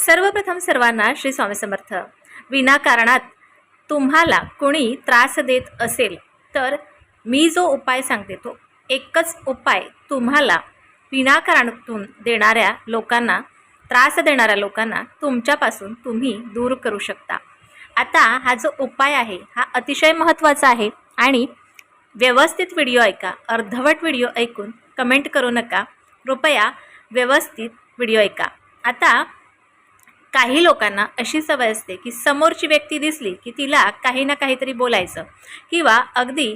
सर्वप्रथम सर्वांना श्री स्वामी समर्थ. विनाकारणात तुम्हाला कोणी त्रास देत असेल तर मी जो उपाय सांगते तो एकच उपाय तुम्हाला विनाकारणातून देणाऱ्या लोकांना त्रास देणाऱ्या लोकांना तुमच्यापासून तुम्ही दूर करू शकता. आता हा जो उपाय आहे हा अतिशय महत्त्वाचा आहे आणि व्यवस्थित व्हिडिओ ऐका अर्धवट व्हिडिओ ऐकून कमेंट करू नका. कृपया व्यवस्थित व्हिडिओ ऐका. आता काही लोकांना अशी सवय असते की समोरची व्यक्ती दिसली की तिला काही ना काहीतरी बोलायचं किंवा अगदी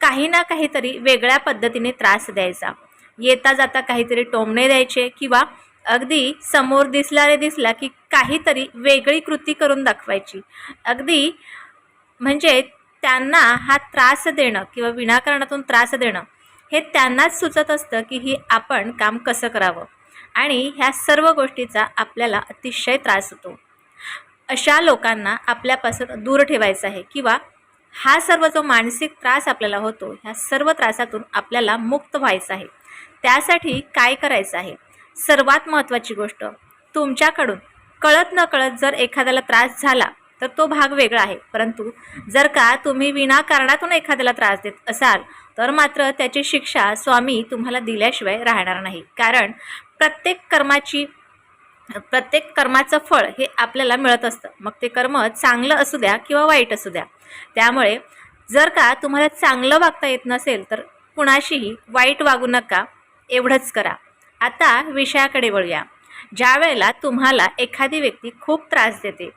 काही ना काहीतरी वेगळ्या पद्धतीने त्रास द्यायचा. येता जाता काहीतरी टोमणे द्यायचे किंवा अगदी समोर दिसला रे दिसला की काहीतरी वेगळी कृती करून दाखवायची. अगदी म्हणजे त्यांना हा त्रास देणं किंवा विनाकारणातून त्रास देणं हे त्यांनाच सुचत असतं की ही आपण काम कसं करावं. आणि ह्या सर्व गोष्टीचा आपल्याला अतिशय त्रास होतो. अशा लोकांना आपल्यापासून दूर ठेवायचं आहे किंवा हा सर्व जो मानसिक त्रास आपल्याला होतो ह्या सर्व त्रासातून आपल्याला मुक्त व्हायचं आहे. त्यासाठी काय करायचं आहे? सर्वात महत्त्वाची गोष्ट तुमच्याकडून कळत न कळत जर एखाद्याला त्रास झाला तर तो भाग वेगळा आहे. परंतु जर का तुम्ही विनाकारणातून एखाद्याला त्रास देत असाल तर मात्र त्याची शिक्षा स्वामी तुम्हाला दिल्याशिवाय राहणार नाही. कारण प्रत्येक कर्माची प्रत्येक कर्माचं फळ हे आपल्याला मिळत असतं. मग ते कर्म चांगलं असू द्या किंवा वाईट असू द्या. त्यामुळे जर का तुम्हाला चांगलं वागता येत नसेल तर कुणाशीही वाईट वागू नका. एवढंच करा. आता विषयाकडे वळूया. ज्या वेळेला तुम्हाला एखादी व्यक्ती खूप त्रास देते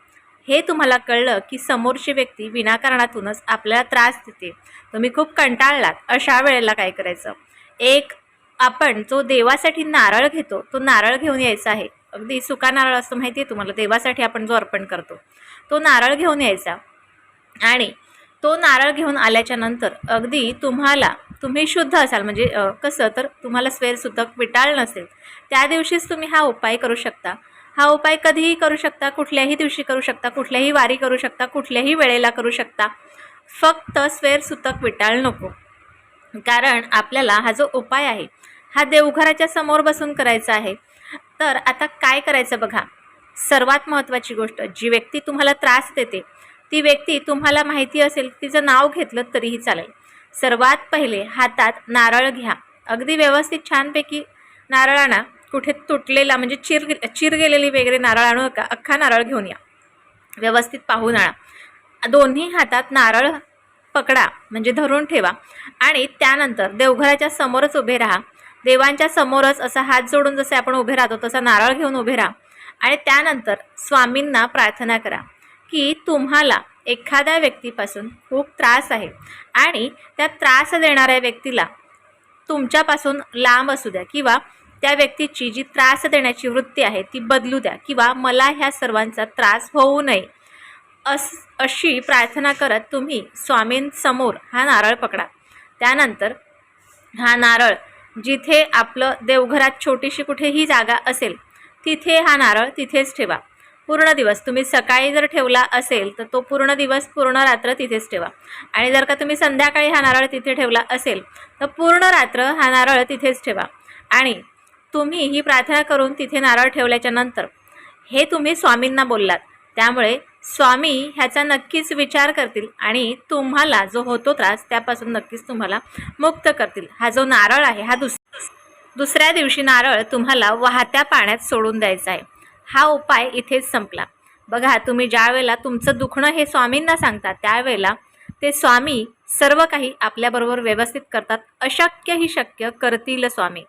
हे तुम्हाला कळलं की समोरची व्यक्ती विनाकारणातूनच आपल्याला त्रास देते. तुम्ही खूप कंटाळलात. अशा वेळेला काय करायचं? एक आपण जो देवासाठी नारळ घेतो तो नारळ घेऊन यायचा आहे. अगदी सुका नारळ असं माहिती आहे तुम्हाला? देवासाठी आपण जो अर्पण करतो तो नारळ घेऊन यायचा. आणि तो नारळ घेऊन आल्याच्यानंतर अगदी तुम्हाला तुम्ही शुद्ध असाल. म्हणजे कसं? तर तुम्हाला स्वेरसुद्धा विटाळ नसेल. त्या दिवशीच तुम्ही हा उपाय करू शकता. हा उपाय कधीही करू शकता कुठल्याही दिवशी करू शकता कुठल्याही वारी करू शकता कुठल्याही वेळेला करू शकता. फक्त स्वेरसुतक विटाळ नको. कारण आपल्याला हा जो उपाय आहे हा देवघराच्या समोर बसून करायचा आहे. तर आता काय करायचं बघा? सर्वात महत्त्वाची गोष्ट जी व्यक्ती तुम्हाला त्रास देते ती व्यक्ती तुम्हाला माहिती असेल तिचं नाव घेतलं तरीही चालेल. सर्वात पहिले हातात नारळ घ्या. अगदी व्यवस्थित छानपैकी नारळ आणा कुठे तुटलेला म्हणजे चिर चिर गेलेली वगैरे नारळ आणू नका अख्खा नारळ घेऊन या. व्यवस्थित पाहून आणा दोन्ही हातात नारळ पकडा म्हणजे धरून ठेवा. आणि त्यानंतर देवघराच्या समोरच उभे राहा. देवांच्या समोरच असा हात जोडून जसे आपण उभे राहतो तसा नारळ घेऊन उभे राहा. आणि त्यानंतर स्वामींना प्रार्थना करा की तुम्हाला एखाद्या व्यक्तीपासून खूप त्रास आहे. आणि त्या त्रास देणाऱ्या व्यक्तीला तुमच्यापासून लांब असू द्या किंवा त्या व्यक्तीची जी त्रास देण्याची वृत्ती आहे ती बदलू द्या किंवा मला ह्या सर्वांचा त्रास होऊ नये. अस अशी प्रार्थना करत तुम्ही स्वामींसमोर हा नारळ पकडा. त्यानंतर हा नारळ जिथे आपलं देवघरात छोटीशी कुठेही जागा असेल तिथे हा नारळ तिथेच ठेवा. पूर्ण दिवस तुम्ही सकाळी जर ठेवला असेल तर तो पूर्ण दिवस पूर्ण रात्र तिथेच ठेवा. आणि जर का तुम्ही संध्याकाळी हा नारळ तिथे ठेवला असेल तर पूर्ण रात्र हा नारळ तिथेच ठेवा. आणि तुम्ही ही प्रार्थना करून तिथे नारळ ठेवल्याच्या नंतर हे तुम्ही स्वामींना बोललात. त्यामुळे स्वामी ह्याचा नक्कीच विचार करतील आणि तुम्हाला जो होतो त्रास त्यापासून नक्कीच तुम्हाला मुक्त करतील. हा जो नारळ आहे हा दुस दुसऱ्या दिवशी नारळ तुम्हाला वाहत्या पाण्यात सोडून द्यायचा आहे. हा उपाय इथेच संपला. बघा तुम्ही ज्या वेळेला तुमचं दुखणं हे स्वामींना सांगता त्यावेळेला ते स्वामी सर्व काही आपल्याबरोबर व्यवस्थित करतात. अशक्य ही शक्य करतील स्वामी.